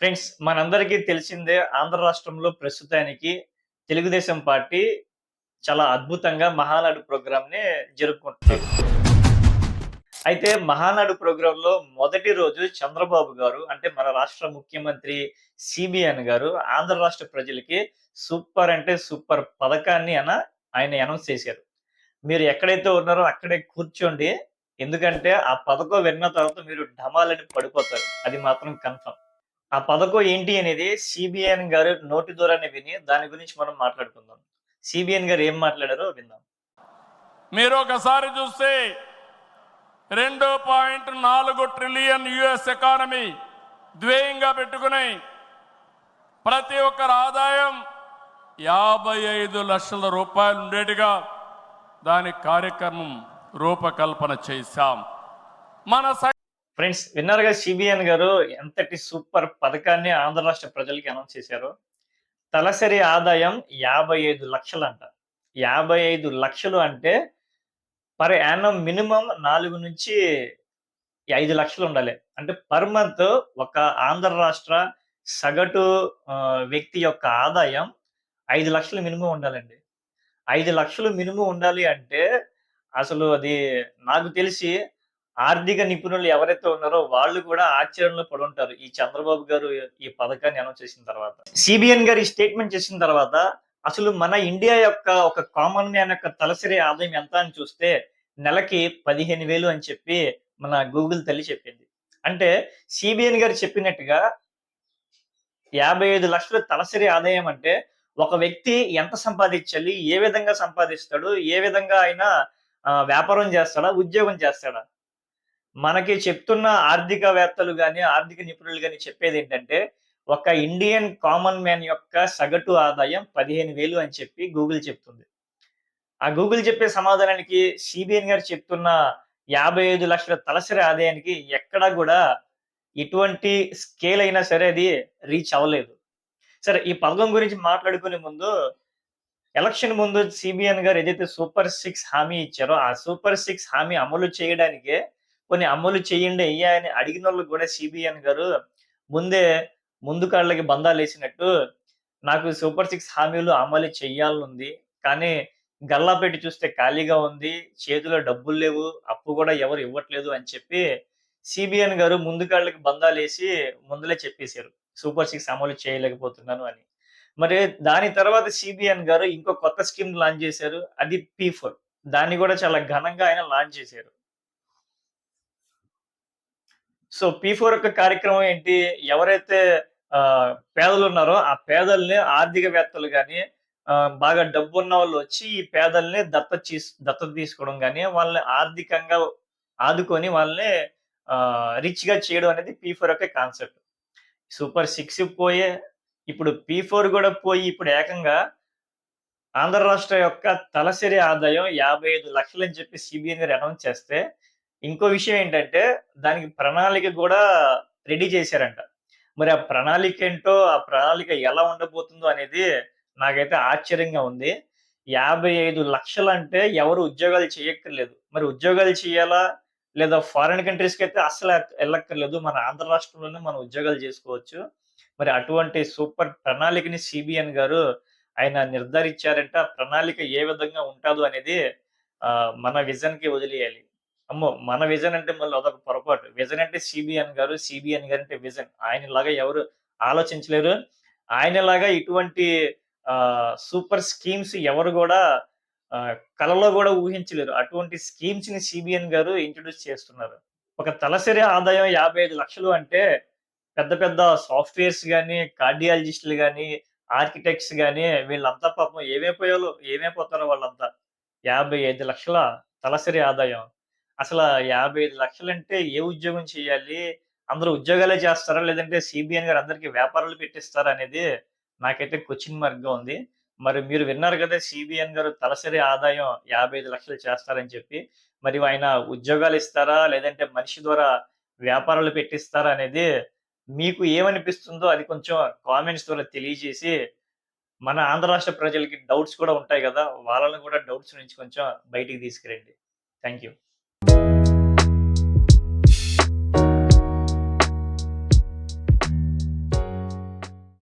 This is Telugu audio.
ఫ్రెండ్స్ మనందరికీ తెలిసిందే ఆంధ్ర రాష్ట్రంలో ప్రస్తుతానికి తెలుగుదేశం పార్టీ చాలా అద్భుతంగా మహానాడు ప్రోగ్రామ్ని జరుపుకుంటున్నారు అయితే మహానాడు ప్రోగ్రామ్లో మొదటి రోజు చంద్రబాబు గారు అంటే మన రాష్ట్ర ముఖ్యమంత్రి సిబిఎన్ గారు ఆంధ్ర రాష్ట్ర ప్రజలకి సూపర్ అంటే సూపర్ పథకాన్ని అన ఆయన అనౌన్స్ చేశారు. మీరు ఎక్కడైతే ఉన్నారో అక్కడే కూర్చోండి. ఎందుకంటే ఆ పథకం విన్న తర్వాత మీరు ఢమాలని పడిపోతారు. అది మాత్రం కన్ఫర్మ్. ఆ పథకం ఏంటి అనేది సిబిఎన్ గారు నోటి ద్వారానే విని దాని గురించి మనం మాట్లాడుకుందాం. సిబిఎన్ గారు ఏం మాట్లాడారో విందాం. మీరు ఒకసారి చూస్తే రెండు పాయింట్ నాలుగు ట్రిలియన్ యుఎస్ ఎకానమీ ద్వేయంగా పెట్టుకుని ప్రతి ఒక్కరి ఆదాయం యాభై ఐదు లక్షల రూపాయలు ఉండేట్టుగా దాని కార్యక్రమం రూపకల్పన చేశాం. మన సై- ఫ్రెండ్స్ విన్నారుగా సిబిఎన్ గారు ఎంతటి సూపర్ పథకాన్ని ఆంధ్ర రాష్ట్ర ప్రజలకి అనౌన్స్ చేశారు? తలసరి ఆదాయం యాభై ఐదు లక్షలు అంట యాభై ఐదు లక్షలు అంటే పర్ యానం మినిమం నాలుగు నుంచి ఐదు లక్షలు ఉండాలి. అంటే పర్ మంత్ ఒక ఆంధ్ర రాష్ట్ర సగటు వ్యక్తి యొక్క ఆదాయం ఐదు లక్షలు మినిమం ఉండాలండి. ఐదు లక్షలు మినిమం ఉండాలి అంటే అసలు అది నాకు తెలిసి ఆర్థిక నిపుణులు ఎవరైతే ఉన్నారో వాళ్ళు కూడా ఆశ్చర్యంలో పడుంటారు. ఈ చంద్రబాబు గారు ఈ పథకాన్ని అనౌన్స్ చేసిన తర్వాత. సిబిఎన్ గారు ఈ స్టేట్మెంట్ చేసిన తర్వాత అసలు మన ఇండియా యొక్క ఒక కామన్ మ్యాన్ యొక్క తలసరి ఆదాయం ఎంత అని చూస్తే నెలకి పదిహేను వేలు అని చెప్పి మన గూగుల్ తల్లి చెప్పింది. అంటే సిబిఎన్ గారు చెప్పినట్టుగా యాభై ఐదు లక్షల తలసరి ఆదాయం అంటే ఒక వ్యక్తి ఎంత సంపాదించాలి ఏ విధంగా సంపాదిస్తాడు ఏ విధంగా ఆయన ఆ, వ్యాపారం చేస్తాడా ఉద్యోగం చేస్తాడా? మనకి చెప్తున్న ఆర్థికవేత్తలు కానీ ఆర్థిక నిపుణులు కానీ చెప్పేది ఏంటంటే ఒక ఇండియన్ కామన్ మ్యాన్ యొక్క సగటు ఆదాయం పదిహేను వేలు అని చెప్పి గూగుల్ చెప్తుంది. ఆ గూగుల్ చెప్పే సమాధానానికి సిబిఎన్ గారు చెప్తున్న యాభై ఐదు లక్షల తలసరి ఆదాయానికి ఎక్కడా కూడా ఎటువంటి స్కేల్ అయినా సరే అది రీచ్ అవ్వలేదు. సరే ఈ పథకం గురించి మాట్లాడుకునే ముందు ఎలక్షన్ ముందు సిబిఎన్ గారు ఏదైతే సూపర్ సిక్స్ హామీ ఇచ్చారో ఆ సూపర్ సిక్స్ హామీ అమలు చేయడానికే కొన్ని అమలు చేయండి అయ్యా అని అడిగిన వాళ్ళు కూడా సిబిఎన్ గారు ముందే ముందు కాళ్ళకి బంధాలు వేసినట్టు నాకు సూపర్ సిక్స్ హామీలు అమలు చేయాలనుంది కానీ గల్లా పెట్టి చూస్తే ఖాళీగా ఉంది చేతిలో డబ్బులు లేవు అప్పు కూడా ఎవరు ఇవ్వట్లేదు అని చెప్పి సిబిఎన్ గారు ముందు కాళ్ళకి బంధాలు వేసి ముందులే చెప్పేశారు. సూపర్ సిక్స్ అమలు చేయలేకపోతున్నాను అని. మరి దాని తర్వాత సిబిఎన్ గారు ఇంకో కొత్త స్కీమ్ లాంచ్ చేశారు అది పీ ఫోర్. దాన్ని కూడా చాలా ఘనంగా ఆయన లాంచ్ చేశారు. సో పీ ఫోర్ యొక్క కార్యక్రమం ఏంటి? ఎవరైతే పేదలు ఉన్నారో ఆ పేదల్ని ఆర్థికవేత్తలు కానీ బాగా డబ్బు ఉన్న వాళ్ళు వచ్చి ఈ పేదల్ని దత్త తీస్ దత్తత తీసుకోవడం కానీ వాళ్ళని ఆర్థికంగా ఆదుకొని వాళ్ళని రిచ్గా చేయడం అనేది పీ ఫోర్ యొక్క కాన్సెప్ట్. సూపర్ సిక్స్ పోయే ఇప్పుడు పీ ఫోర్ కూడా పోయి ఇప్పుడు ఏకంగా ఆంధ్ర రాష్ట్ర యొక్క తలసరి ఆదాయం యాభై ఐదు లక్షలు అని చెప్పి సిబిఐని గారు అనౌన్స్ చేస్తే ఇంకో విషయం ఏంటంటే దానికి ప్రణాళిక కూడా రెడీ చేశారంట. మరి ఆ ప్రణాళిక ఏంటో ఆ ప్రణాళిక ఎలా ఉండబోతుందో అనేది నాకైతే ఆశ్చర్యంగా ఉంది. యాభై ఐదు లక్షలు అంటే ఎవరు ఉద్యోగాలు చేయక్కర్లేదు. మరి ఉద్యోగాలు చేయాలా? లేదా ఫారిన్ కంట్రీస్కి అయితే అసలు వెళ్ళక్కర్లేదు. మన ఆంధ్ర రాష్ట్రంలోనే మనం ఉద్యోగాలు చేసుకోవచ్చు. మరి అటువంటి సూపర్ ప్రణాళికని సిబిఎన్ గారు ఆయన నిర్ధారించారంటే ఆ ప్రణాళిక ఏ విధంగా ఉంటుందో అనేది మన విజన్కి వదిలేయాలి. అమ్మో మన విజన్ అంటే మళ్ళీ అదొక పొరపాటు. విజన్ అంటే సిబిఎన్ గారు సిబిఎన్ గారు అంటే విజన్. ఆయన లాగా ఎవరు ఆలోచించలేరు. ఆయనలాగా ఇటువంటి సూపర్ స్కీమ్స్ ఎవరు కూడా కలలో కూడా ఊహించలేరు. అటువంటి స్కీమ్స్ని సిబిఎన్ గారు ఇంట్రడ్యూస్ చేస్తున్నారు. ఒక తలసరి ఆదాయం యాభై ఐదు లక్షలు అంటే పెద్ద పెద్ద సాఫ్ట్వేర్స్ కానీ కార్డియాలజిస్టులు కానీ ఆర్కిటెక్ట్స్ కానీ వీళ్ళంతా పాపం ఏమైపోయాలో ఏమైపోతారో వాళ్ళంతా. యాభై ఐదు లక్షల తలసరి ఆదాయం. అసలు యాభై ఐదు లక్షలు అంటే ఏ ఉద్యోగం చేయాలి? అందరూ ఉద్యోగాలే చేస్తారా? లేదంటే సిబిఎన్ గారు అందరికీ వ్యాపారాలు పెట్టిస్తారా అనేది నాకైతే క్వశ్చన్ మార్క్గా ఉంది. మరి మీరు విన్నారు కదా సిబిఎన్ గారు తలసరి ఆదాయం యాభై ఐదు లక్షలు చేస్తారని చెప్పి. మరి ఆయన ఉద్యోగాలు ఇస్తారా? లేదంటే మనిషి ద్వారా వ్యాపారాలు పెట్టిస్తారా అనేది మీకు ఏమనిపిస్తుందో అది కొంచెం కామెంట్స్ ద్వారా తెలియజేసి మన ఆంధ్ర రాష్ట్ర ప్రజలకి డౌట్స్ కూడా ఉంటాయి కదా. వాళ్ళని కూడా డౌట్స్ నుంచి కొంచెం బయటికి తీసుకురండి. Thank you Música